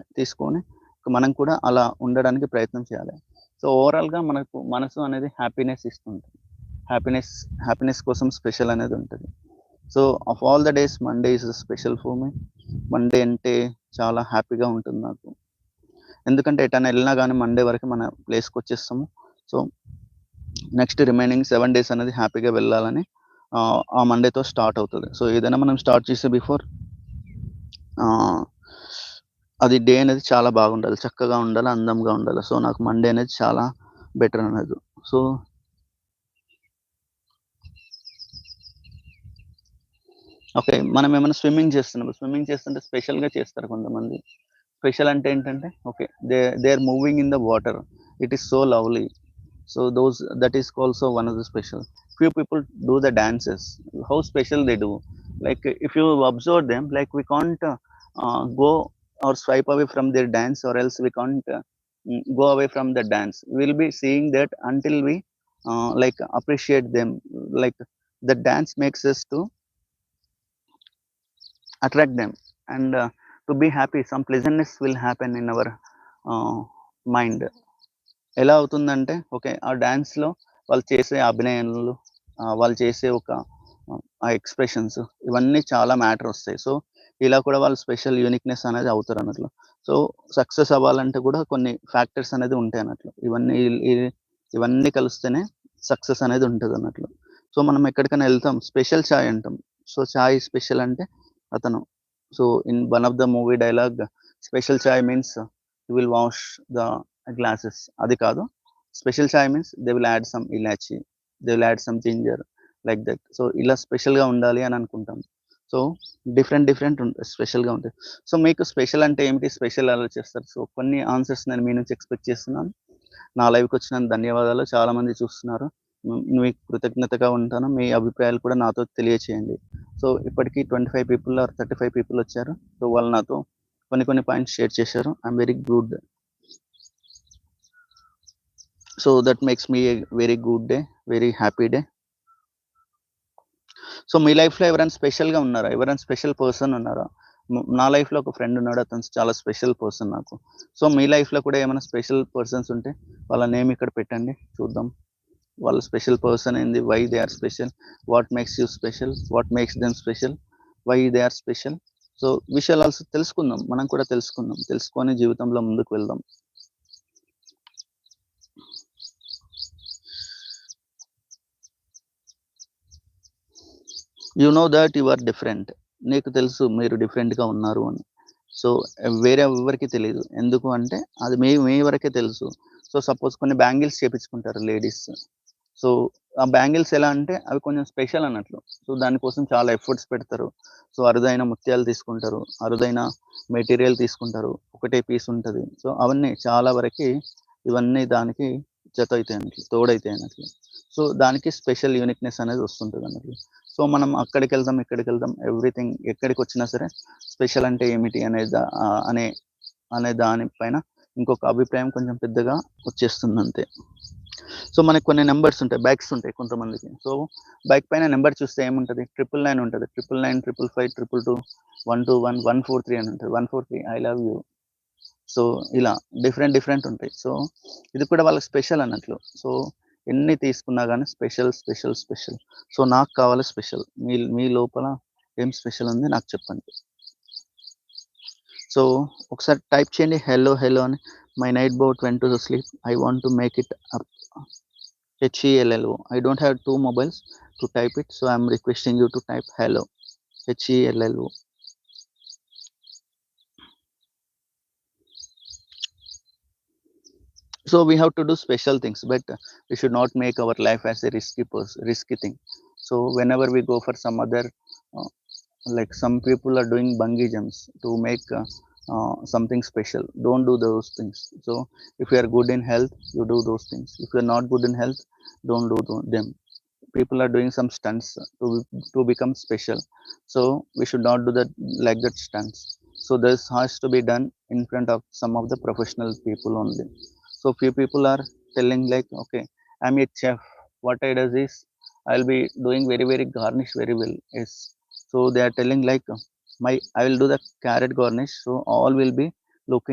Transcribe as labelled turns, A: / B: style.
A: తీసుకొని మనం కూడా అలా ఉండడానికి ప్రయత్నం చేయాలి. సో ఓవరాల్గా మనకు మనసు అనేది హ్యాపీనెస్ ఇస్తుంటుంది. హ్యాపీనెస్ హ్యాపీనెస్ కోసం స్పెషల్ అనేది ఉంటుంది. So of all the days Monday is special for me. Monday అంటే చాలా హ్యాపీగా ఉంటుంది నాకు. ఎందుకంటే ఎటైనా వెళ్ళినా కానీ మండే వరకు మన ప్లేస్కి వచ్చేస్తాము. So next remaining seven days అనేది హ్యాపీగా వెళ్ళాలని ఆ, ఆ మండేతో స్టార్ట్ అవుతుంది. సో ఏదైనా మనం స్టార్ట్ చేసే బిఫోర్ అది డే అనేది చాలా బాగుండాలి. చక్కగా ఉండాలి అందంగా ఉండాలి. సో నాకు మండే అనేది చాలా బెటర్ అనేది సో ఓకే మనం ఏమైనా స్విమ్మింగ్ చేస్తున్నాం స్విమ్మింగ్ చేస్తుంటే స్పెషల్గా చేస్తారు కొంతమంది. స్పెషల్ అంటే ఏంటంటే okay they they are moving in the water. It is so lovely. So those that is also one of the special. Few people do the dances. How special they do. Like if you observe them like we can't go or swipe away from their dance or else we can't uh, go away from the dance we'll be seeing that until we uh, like appreciate them like the dance makes us to attract them and uh, to be happy some pleasantness will happen in our uh, mind ఎలా అవుతుందంటే okay ఆ డ్యాన్స్లో వాళ్ళు చేసే అభినయాలు వాళ్ళు చేసే ఒక ఆ expressions ఇవన్నీ చాలా మ్యాటర్ వస్తాయి సో ఇలా కూడా వాళ్ళు స్పెషల్ యూనిక్నెస్ అనేది అవుతారు అన్నట్లు. సో సక్సెస్ అవ్వాలంటే కూడా కొన్ని ఫ్యాక్టర్స్ అనేది ఉంటాయి అన్నట్లు. ఇవన్నీ ఇవన్నీ కలిస్తేనే సక్సెస్ అనేది ఉంటుంది అన్నట్లు. సో మనం ఎక్కడికైనా వెళ్తాం స్పెషల్ చాయ్ అంటాం. సో చాయ్ స్పెషల్ అంటే అతను so in one of the movie dialogue special chai means you will wash the glasses అది కాదు. Special chai means they will add some elaichi they will add some ginger like that so ఇలా స్పెషల్గా ఉండాలి అని అనుకుంటాం. So different different స్పెషల్గా ఉంటుంది so మీకు స్పెషల్ అంటే ఏమిటి? స్పెషల్ ఆలోచిస్తారు. సో కొన్ని ఆన్సర్స్ నేను మీ నుంచి ఎక్స్పెక్ట్ చేస్తున్నాను. నా లైవ్కి వచ్చిన ధన్యవాదాలు. చాలామంది చూస్తున్నారు. మీకు కృతజ్ఞతగా ఉంటాను. మీ అభిప్రాయాలు కూడా నాతో తెలియచేయండి. సో ఇప్పటికీ twenty five people or thirty five people వచ్చారు. సో వాళ్ళు నాతో కొన్ని కొన్ని పాయింట్స్ షేర్ చేశారు. I'm very good. So that makes me very good day. Very happy day. So మీ లైఫ్లో ఎవరైనా స్పెషల్గా ఉన్నారా? ఎవరైనా స్పెషల్ పర్సన్ ఉన్నారా? నా లైఫ్లో ఒక ఫ్రెండ్ ఉన్నాడు అతను చాలా స్పెషల్ పర్సన్ నాకు. సో మీ లైఫ్లో కూడా ఏమైనా స్పెషల్ పర్సన్స్ ఉంటే వాళ్ళ నేమ్ ఇక్కడ పెట్టండి చూద్దాం. వాళ్ళ స్పెషల్ పర్సన్ ఏంది? Why they are special what makes you special what makes them special why they are special so విషయాలు ఆల్సో తెలుసుకుందాం మనం కూడా తెలుసుకుందాం. తెలుసుకొని జీవితంలో ముందుకు వెళ్దాం. You know that you are different నీకు తెలుసు మీరు డిఫరెంట్గా ఉన్నారు అని. సో వేరే ఎవరికి తెలియదు ఎందుకు అంటే అది మీ మీ వరకే తెలుసు. సో సపోజ్ కొన్ని బ్యాంగిల్స్ చేపించుకుంటారు లేడీస్ సో ఆ బ్యాంగిల్స్ ఎలా అంటే అవి కొంచెం స్పెషల్ అన్నట్లు. సో దానికోసం చాలా ఎఫర్ట్స్ పెడతారు. సో అరుదైన ముత్యాలు తీసుకుంటారు. అరుదైన మెటీరియల్ తీసుకుంటారు. ఒకటే పీస్ ఉంటుంది. సో అవన్నీ చాలా వరకు ఇవన్నీ దానికి జత అవుతాయి అన్నట్లు తోడైతాయి అన్నట్లు. సో దానికి స్పెషల్ యూనిక్నెస్ అనేది వస్తుంటుంది అన్నట్లు. సో మనం అక్కడికి వెళ్దాం ఇక్కడికి వెళ్దాం ఎవ్రీథింగ్ ఎక్కడికి వచ్చినా సరే స్పెషల్ అంటే ఏమిటి అనే దా- అనే అనే దానిపైన ఇంకొక అభిప్రాయం కొంచెం పెద్దగా వచ్చేస్తుంది అంతే సో మనకి కొన్ని నెంబర్స్ ఉంటాయి బైక్స్ ఉంటాయి కొంతమందికి. సో బైక్ పైన నెంబర్ చూస్తే ఏముంటుంది? ట్రిపుల్ నైన్ ఉంటుంది. Triple nine triple five triple two one two one one four three అని ఉంటుంది. One four three I love you. So ఇలా డిఫరెంట్ డిఫరెంట్ ఉంటాయి. సో ఇది కూడా వాళ్ళకి స్పెషల్ అన్నట్లు. సో ఎన్ని తీసుకున్నా కానీ స్పెషల్ స్పెషల్ స్పెషల్. సో నాకు కావాలి స్పెషల్. మీ మీ లోపల ఏం స్పెషల్ ఉంది నాకు చెప్పండి. సో ఒకసారి టైప్ చేయండి హెలో హెలో అని. My night boat when to sleep. I want to make it up. H E L L O. I don't have two mobiles to type it so I'm requesting you to type hello. H E L L O. So we have to do special things but we should not make our life as a risky risky thing. So whenever we go for some other uh, like some people are doing bungee jumps to make uh, uh, something special don't do those things. So if you are good in health you do those things. If you are not good in health don't do them. People are doing some stunts to to become special. So we should not do that like that stunts. So this has to be done in front of some of the professional people only so few people are telling like okay i'm a chef. What i does is i'll be doing very very garnish very well yes. So they are telling like my i will do the carrot garnish. So all will be looking